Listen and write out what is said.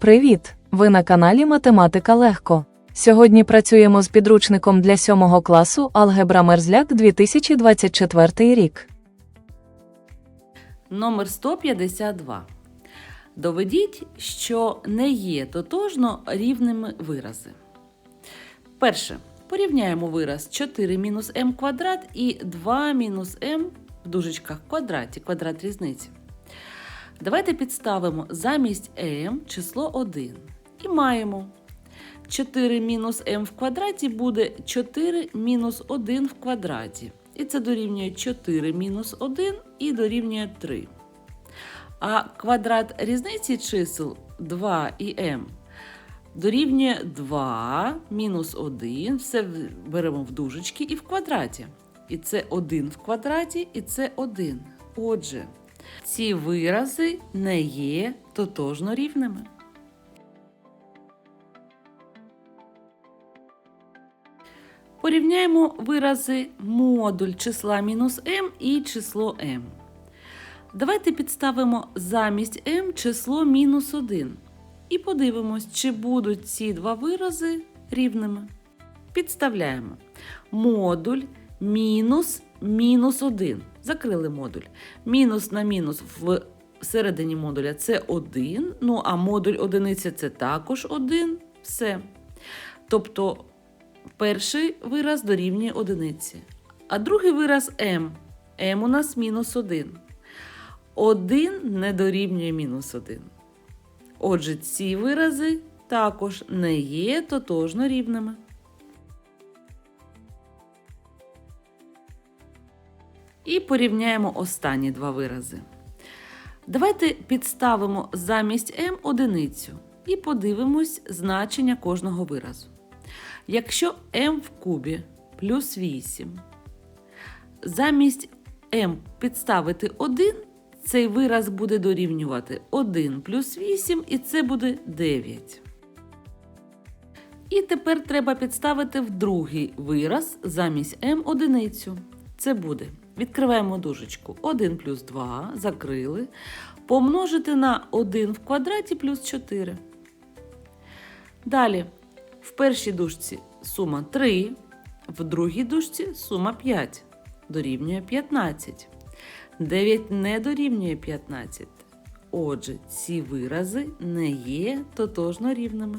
Привіт! Ви на каналі Математика Легко. Сьогодні працюємо з підручником для 7 класу Алгебра Мерзляк 2024 рік. Номер 152. Доведіть, що не є тотожно рівними вирази. Перше. Порівняємо вираз 4 мінус m квадрат і 2 мінус m в дужечках квадраті, квадрат різниці. Давайте підставимо замість m число 1. І маємо 4 мінус m в квадраті буде 4 мінус 1 в квадраті. І це дорівнює 4 мінус 1 і дорівнює 3. А квадрат різниці чисел 2 і m дорівнює 2 мінус 1. Все беремо в дужечки і в квадраті. І це 1 в квадраті, і це 1. Отже, ці вирази не є тотожно рівними. Порівняємо вирази модуль числа мінус m і число m. Давайте підставимо замість m число мінус 1 і подивимось, чи будуть ці два вирази рівними. Підставляємо модуль мінус мінус 1. Закрили модуль. Мінус на мінус в середині модуля це 1. Ну а модуль одиниця це також 1. Все. Тобто перший вираз дорівнює одиниці, а другий вираз m. m у нас мінус 1. 1 не дорівнює мінус 1. Отже, ці вирази також не є тотожно рівними. І порівняємо останні два вирази. Давайте підставимо замість m одиницю і подивимось значення кожного виразу. Якщо m в кубі плюс 8, замість m підставити 1, цей вираз буде дорівнювати 1 плюс 8, і це буде 9. І тепер треба підставити в другий вираз замість m одиницю. Це буде. Відкриваємо дужечку 1 плюс 2, закрили, помножити на 1 в квадраті плюс 4. Далі, в першій дужці сума 3, в другій дужці сума 5, дорівнює 15. 9 не дорівнює 15. Отже, ці вирази не є тотожно рівними.